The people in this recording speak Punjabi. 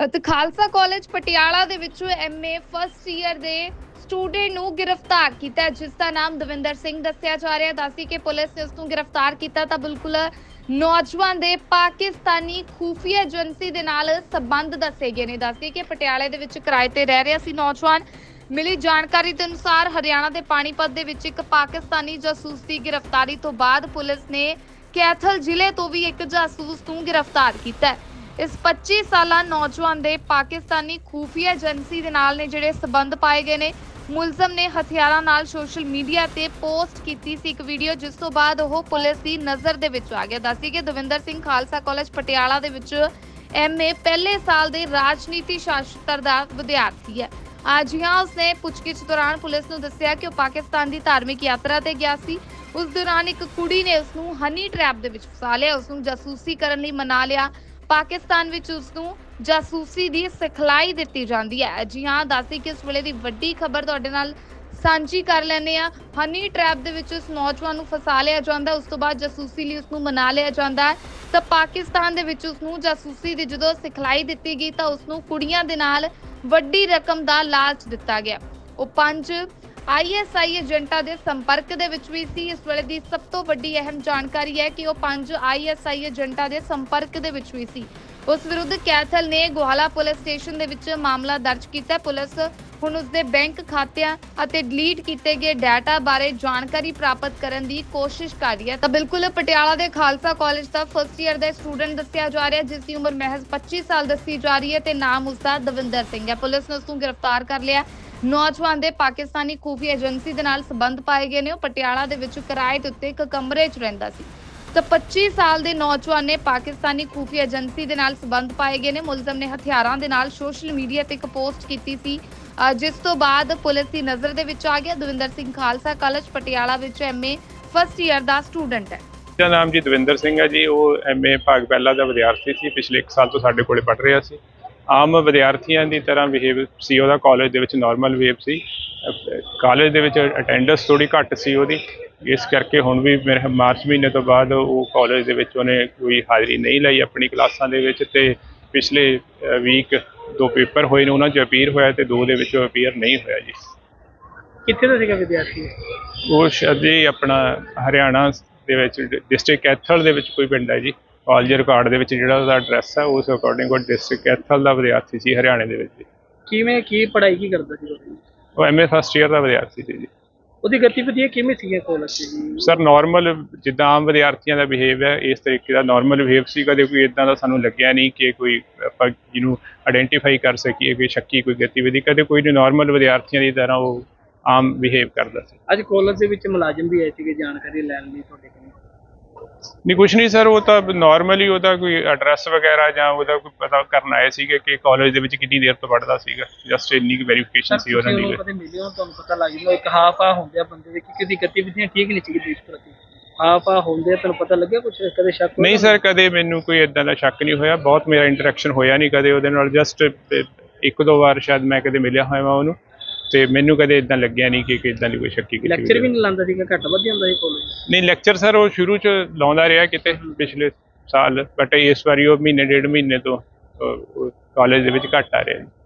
ਅਤੇ ਖਾਲਸਾ ਕਾਲਜ ਪਟਿਆਲਾ ਦੇ ਵਿੱਚ ਐਮਏ ਫਸਟ ਈਅਰ ਦੇ ਸਟੂਡੈਂਟ ਨੂੰ ਗ੍ਰਿਫਤਾਰ ਕੀਤਾ ਜਿਸ ਦਾ ਨਾਮ ਦਵਿੰਦਰ ਸਿੰਘ ਦੱਸਿਆ ਜਾ ਰਿਹਾ ਦੱਸੀ ਕਿ ਪੁਲਿਸ ਨੇ ਉਸ ਨੂੰ ਗ੍ਰਿਫਤਾਰ ਕੀਤਾ ਤਾਂ ਬਿਲਕੁਲ ਨੌਜਵਾਨ ਦੇ ਪਾਕਿਸਤਾਨੀ ਖੂਫੀਆ ਏਜੰਸੀ ਦੇ ਨਾਲ ਸੰਬੰਧ ਦੱਸੇ ਗਏ ਨੇ। ਦੱਸਦੀ ਕਿ ਪਟਿਆਲੇ ਦੇ ਵਿੱਚ ਕਿਰਾਏ ਤੇ ਰਹਿ ਰਿਹਾ ਸੀ ਨੌਜਵਾਨ। ਮਿਲੀ ਜਾਣਕਾਰੀ ਦੇ ਅਨੁਸਾਰ ਹਰਿਆਣਾ ਦੇ ਪਾਣੀਪਤ ਦੇ ਵਿੱਚ ਇੱਕ ਪਾਕਿਸਤਾਨੀ ਜਾਸੂਸ ਦੀ ਗ੍ਰਿਫਤਾਰੀ ਤੋਂ ਬਾਅਦ ਪੁਲਿਸ ਨੇ ਕੈਥਲ ਜ਼ਿਲ੍ਹੇ ਤੋਂ ਵੀ ਇੱਕ ਜਾਸੂਸ ਨੂੰ ਗ੍ਰਿਫਤਾਰ ਕੀਤਾ ਹੈ। ਇਸ 25 ਸਾਲਾ ਨੌਜਵਾਨ ਦੇ ਪਾਕਿਸਤਾਨੀ ਖੂਫੀਆ ਏਜੰਸੀ ਦੇ ਨਾਲ ਨੇ ਜਿਹੜੇ ਸਬੰਧ ਪਾਏ ਗਏ ਨੇ। ਮੁਲਜ਼ਮ ਨੇ ਹਥਿਆਰਾਂ ਨਾਲ ਸੋਸ਼ਲ ਮੀਡੀਆ ਤੇ ਪੋਸਟ ਕੀਤੀ ਸੀ ਇੱਕ ਵੀਡੀਓ, ਜਿਸ ਤੋਂ ਬਾਅਦ ਉਹ ਪੁਲਿਸ ਦੀ ਨਜ਼ਰ ਦੇ ਵਿੱਚ ਆ ਗਿਆ। ਦੱਸੀ ਕਿ ਦਵਿੰਦਰ ਸਿੰਘ ਖਾਲਸਾ ਕਾਲਜ ਪਟਿਆਲਾ ਦੇ ਵਿੱਚ ਐਮਏ ਪਹਿਲੇ ਸਾਲ ਦੇ ਰਾਜਨੀਤੀ ਸ਼ਾਸਤਰ ਦਾ ਵਿਦਿਆਰਥੀ ਹੈ। ਅੱਜ ਹਾਂ ਉਸਨੇ ਪੁੱਛਗਿੱਛ ਦੌਰਾਨ ਪੁਲਿਸ ਨੂੰ ਦੱਸਿਆ ਕਿ ਉਹ ਪਾਕਿਸਤਾਨ ਦੀ ਧਾਰਮਿਕ ਯਾਤਰਾ ਤੇ ਗਿਆ ਸੀ। ਉਸ ਦੌਰਾਨ ਇੱਕ ਕੁੜੀ ਨੇ ਉਸ ਨੂੰ ਹਨੀ ਟ੍ਰੈਪ ਦੇ ਵਿੱਚ ਫਸਾ ਲਿਆ ਉਸ ਨੂੰ ਜਾਸੂਸੀ ਕਰਨ ਲਈ ਮਨਾ ਲਿਆ। ਪਾਕਿਸਤਾਨ ਵਿੱਚ ਉਸ ਨੂੰ ਜਾਸੂਸੀ ਦੀ ਸਿਖਲਾਈ ਦਿੱਤੀ ਜਾਂਦੀ ਹੈ। ਜੀ ਹਾਂ ਦੱਸੀ ਕਿ ਇਸ ਵੇਲੇ ਦੀ ਵੱਡੀ ਖਬਰ ਤੁਹਾਡੇ ਨਾਲ ਸਾਂਝੀ ਕਰ ਲੈਂਦੇ ਆ ਹਨੀ ਟ੍ਰੈਪ ਦੇ ਵਿੱਚ ਉਸ ਨੌਜਵਾਨ ਨੂੰ ਫਸਾ ਲਿਆ ਜਾਂਦਾ ਉਸ ਤੋਂ ਬਾਅਦ ਜਾਸੂਸੀ ਲਈ ਉਸ ਨੂੰ ਮਨਾ ਲਿਆ ਜਾਂਦਾ ਹੈ। ਤਾਂ ਪਾਕਿਸਤਾਨ ਦੇ ਵਿੱਚ ਉਸ ਨੂੰ ਜਾਸੂਸੀ ਦੀ ਜਦੋਂ ਸਿਖਲਾਈ ਦਿੱਤੀ ਗਈ ਤਾਂ ਉਸ ਨੂੰ ਕੁੜੀਆਂ ਦੇ ਨਾਲ ਵੱਡੀ ਰਕਮ ਦਾ ਲਾਲਚ ਦਿੱਤਾ ਗਿਆ। ਉਹ ਪੰਜ ਆਈਐਸਆਈ ਏਜੰਟਾਂ ਦੇ ਸੰਪਰਕ ਦੇ ਵਿੱਚ ਵੀ ਸੀ। ਇਸ ਵੇਲੇ ਦੀ ਸਭ ਤੋਂ ਵੱਡੀ ਅਹਿਮ ਜਾਣਕਾਰੀ ਹੈ ਕਿ ਉਹ ਪੰਜ ਆਈਐਸਆਈ ਏਜੰਟਾਂ ਦੇ ਸੰਪਰਕ ਦੇ ਵਿੱਚ ਵੀ ਸੀ। ਉਸ ਵਿਰੁੱਧ ਕੈਥਲ ਨੇ ਗੋਹਾਲਾ ਪੁਲਿਸ ਸਟੇਸ਼ਨ ਦੇ ਵਿੱਚ ਮਾਮਲਾ ਦਰਜ ਕੀਤਾ। ਪੁਲਿਸ ਹੁਣ ਉਸ ਦੇ ਬੈਂਕ ਖਾਤਿਆਂ ਅਤੇ ਡਿਲੀਟ ਕੀਤੇ ਗਏ ਡਾਟਾ ਬਾਰੇ ਜਾਣਕਾਰੀ ਪ੍ਰਾਪਤ ਕਰਨ ਦੀ ਕੋਸ਼ਿਸ਼ ਕਰ ਰਹੀ ਹੈ। ਤਾਂ ਬਿਲਕੁਲ ਪਟਿਆਲਾ ਦੇ ਖਾਲਸਾ ਕਾਲਜ ਦਾ ਫਸਟ ਈਅਰ ਦਾ ਸਟੂਡੈਂਟ ਦੱਸਿਆ ਜਾ ਰਿਹਾ, ਜਿਸ ਦੀ ਉਮਰ ਮਹਿਜ਼ 25 ਸਾਲ ਦੱਸੀ ਜਾ ਰਹੀ ਹੈ ਤੇ ਨਾਮ ਉਸ ਦਾ ਦਵਿੰਦਰ ਸਿੰਘ ਹੈ। ਪੁਲਿਸ ਨੇ ਉਸ ਨੂੰ ਗ੍ਰਿਫਤਾਰ ਕਰ ਲਿਆ। ਨੌਜਵਾਨ ਦੇ ਪਾਕਿਸਤਾਨੀ ਖੂਫੀਆ ਏਜੰਸੀ ਦੇ ਨਾਲ ਸਬੰਧ ਪਾਏ ਗਏ ਨੇ। ਉਹ ਪਟਿਆਲਾ ਦੇ ਵਿੱਚ ਕਿਰਾਏ ਦੇ ਉੱਤੇ ਇੱਕ ਕਮਰੇ 'ਚ ਰਹਿੰਦਾ ਸੀ। ਤਾਂ 25 ਸਾਲ ਦੇ ਨੌਜਵਾਨ ਨੇ ਪਾਕਿਸਤਾਨੀ ਖੂਫੀਆ ਏਜੰਸੀ ਦੇ ਨਾਲ ਸੰਬੰਧ ਪਾਏ ਗਏ ਨੇ। ਮੁਲਜ਼ਮ ਨੇ ਹਥਿਆਰਾਂ ਦੇ ਨਾਲ ਸੋਸ਼ਲ ਮੀਡੀਆ ਤੇ ਇੱਕ ਪੋਸਟ ਕੀਤੀ ਸੀ। ਜਿਸ ਤੋਂ ਬਾਅਦ ਪੁਲਿਸ ਦੀ ਨਜ਼ਰ ਦੇ ਵਿੱਚ ਆ ਗਿਆ। ਦਵਿੰਦਰ ਸਿੰਘ ਖਾਲਸਾ ਕਾਲਜ ਪਟਿਆਲਾ ਵਿੱਚ ਐਮਏ ਫਸਟ ਈਅਰ ਦਾ ਸਟੂਡੈਂਟ ਹੈ। ਮੇਰਾ ਨਾਮ ਜੀ ਦਵਿੰਦਰ ਸਿੰਘ ਹੈ ਜੀ। ਉਹ ਐਮਏ ਭਾਗ ਪਹਿਲਾ ਦਾ ਵਿਦਿਆਰਥੀ ਸੀ। ਪਿਛਲੇ 1 ਸਾਲ ਤੋਂ ਸਾਡੇ ਕੋਲੇ ਪੜ੍ਹ ਰਿਹਾ ਸੀ। ਆਮ ਵਿਦਿਆਰਥੀਆਂ ਦੀ ਤਰ੍ਹਾਂ ਬਿਹੇਵ ਸੀ ਉਹਦਾ ਕਾਲਜ ਦੇ ਵਿੱਚ ਨਾਰਮਲ ਵੇਵ ਸੀ। ਕਾਲਜ ਦੇ ਵਿੱਚ ਅਟੈਂਡੈਂਸ ਥੋੜੀ ਘੱਟ ਸੀ ਉਹਦੀ। ਇਸ ਕਰਕੇ ਹੁਣ ਵੀ ਮੇਰੇ ਮਾਰਚ ਮਹੀਨੇ ਤੋਂ ਬਾਅਦ ਉਹ ਕਾਲਜ ਦੇ ਵਿੱਚ ਉਹਨੇ ਕੋਈ ਹਾਜ਼ਰੀ ਨਹੀਂ ਲਈ ਆਪਣੀ ਕਲਾਸਾਂ ਦੇ ਵਿੱਚ ਤੇ ਪਿਛਲੇ ਵੀਕ ਦੋ ਪੇਪਰ ਹੋਏ ਨੇ ਉਹਨਾਂ 'ਚ ਅਪੀਅਰ ਹੋਇਆ ਤੇ ਦੋ ਦੇ ਵਿੱਚ ਅਪੀਅਰ ਨਹੀਂ ਹੋਇਆ ਜੀ। ਕਿੱਥੇ ਦਾ ਸੀਗਾ ਵਿਦਿਆਰਥੀ? ਉਹ ਸ਼ਾਇਦ ਜੀ ਆਪਣਾ ਹਰਿਆਣਾ ਦੇ ਵਿੱਚ ਡਿਸਟ੍ਰਿਕਟ ਕੈਥਲ ਦੇ ਵਿੱਚ ਕੋਈ ਪਿੰਡ ਹੈ ਜੀ। ਕਾਲਜ ਰਿਕਾਰਡ ਦੇ ਵਿੱਚ ਜਿਹੜਾ ਉਹਦਾ ਐਡਰੈਸ ਹੈ ਉਸ ਅਕੋਰਡਿੰਗ ਉਹ ਡਿਸਟ੍ਰਿਕਟ ਕੈਥਲ ਦਾ ਵਿਦਿਆਰਥੀ ਸੀ ਹਰਿਆਣੇ ਦੇ ਵਿੱਚ। ਕਿਵੇਂ ਕੀ ਪੜ੍ਹਾਈ ਕੀ ਕਰਦਾ ਸੀ ਉਹ? ਐਮਏ ਫਸਟ ਈਅਰ ਦਾ ਵਿਦਿਆਰਥੀ ਸੀ ਜੀ ਉਹਦੀ ਗਤੀਵਿਧੀਆਂ ਕਿਵੇਂ ਸੀਗੀਆਂ ਕਾਲਜ ਜੀ ਸਰ ਨਾਰਮਲ ਜਿੱਦਾਂ ਆਮ ਵਿਦਿਆਰਥੀਆਂ ਦਾ ਬਿਹੇਵ ਹੈ ਇਸ ਤਰੀਕੇ ਦਾ ਨਾਰਮਲ ਬਿਹੇਵ ਸੀ ਕਦੇ ਕੋਈ ਇਦਾਂ ਦਾ ਸਾਨੂੰ ਲੱਗਿਆ ਨਹੀਂ ਕਿ ਕੋਈ ਆਪਾਂ ਜਿਹਨੂੰ ਆਇਡੈਂਟੀਫਾਈ ਕਰ ਸਕੀਏ ਕੋਈ ਸ਼ੱਕੀ ਕੋਈ ਗਤੀਵਿਧੀ ਕਦੇ ਕੋਈ ਨਹੀਂ ਨਾਰਮਲ ਵਿਦਿਆਰਥੀਆਂ ਦੀ ਤਰ੍ਹਾਂ ਉਹ ਆਮ ਬਿਹੇਵ ਕਰਦਾ ਸੀ ਅੱਜ ਕਾਲਜ ਦੇ ਵਿੱਚ ਮੁਲਾਜ਼ਮ ਵੀ ਆਏ ਸੀਗੇ ਜਾਣਕਾਰੀ ਲੈਣ ਲਈ ਤੁਹਾਡੇ ਕੋਲ ਨਹੀਂ ਕੁਛ ਨਹੀਂ ਸਰ ਉਹ ਤਾਂ ਨਾਰਮਲੀ ਉਹਦਾ ਕੋਈ ਐਡਰੈਸ ਵਗੈਰਾ ਜਾਂ ਉਹਦਾ ਕੋਈ ਪਤਾ ਕਰਨ ਆਏ ਸੀਗੇ ਕਿ ਕਾਲਜ ਦੇ ਵਿੱਚ ਕਿੰਨੀ ਦੇਰ ਤੋਂ ਪੜ੍ਹਦਾ ਸੀਗਾ। ਜਸਟ ਇੰਨੀ ਕੁ ਵੈਰੀਫਿਕੇਸ਼ਨ ਸੀ ਉਹਨਾਂ ਦੀ। ਕਦੇ ਮਿਲੇ ਹੋ ਤੁਹਾਨੂੰ ਪਤਾ ਲੱਗ ਜਾਂਦਾ ਇੱਕ ਹਾਫ ਆ ਹੁੰਦੇ ਆ ਬੰਦੇ ਦੇ ਕਿ ਕਿਹਦੀ ਗਤੀਵਿਧੀਆਂ ਠੀਕ ਨਹੀਂ ਸੀਗੀ ਦੇਸ਼ ਪ੍ਰਤੀ। ਹਾਫ ਆ ਹੁੰਦੇ ਆ ਤੁਹਾਨੂੰ ਪਤਾ ਲੱਗਿਆ ਕੁਝ ਕਦੇ ਸ਼ੱਕ ਨਹੀਂ ਸਰ ਕਦੇ ਮੈਨੂੰ ਕੋਈ ਇਦਾਂ ਦਾ ਸ਼ੱਕ ਨਹੀਂ ਹੋਇਆ। ਬਹੁਤ ਮੇਰਾ ਇੰਟਰੈਕਸ਼ਨ ਹੋਇਆ ਨਹੀਂ ਕਦੇ ਉਹਦੇ ਨਾਲ ਜਸਟ ਇੱਕ ਦੋ ਵਾਰ ਸ਼ਾਇਦ ਮੈਂ ਕਦੇ ਮਿਲਿਆ ਹੋਇਆ ਮੈਂ ਉਹਨੂੰ। ਤੇ ਮੈਨੂੰ ਕਦੇ ਇਦਾਂ ਲੱਗਿਆ ਨਹੀਂ ਕਿ ਇਦਾਂ ਦੀ ਕੋਈ ਸ਼ੱਕੀ ਕੀਤੀ ਲੈਕਚਰ ਵੀ ਨਹੀਂ ਲਾਉਂਦਾ ਸੀਗਾ ਘੱਟ ਵੱਧ ਜਾਂਦਾ ਸੀ ਕਾਲਜ ਨਹੀਂ ਲੈਕਚਰ ਸਰ ਉਹ ਸ਼ੁਰੂ ਚ ਲਾਉਂਦਾ ਰਿਹਾ ਕਿਤੇ ਪਿਛਲੇ ਸਾਲ ਬਟ ਇਸ ਵਾਰੀ ਉਹ ਮਹੀਨੇ, ਡੇਢ ਮਹੀਨੇ ਤੋਂ ਕਾਲਜ ਦੇ ਵਿੱਚ ਘੱਟ ਆ ਰਿਹਾ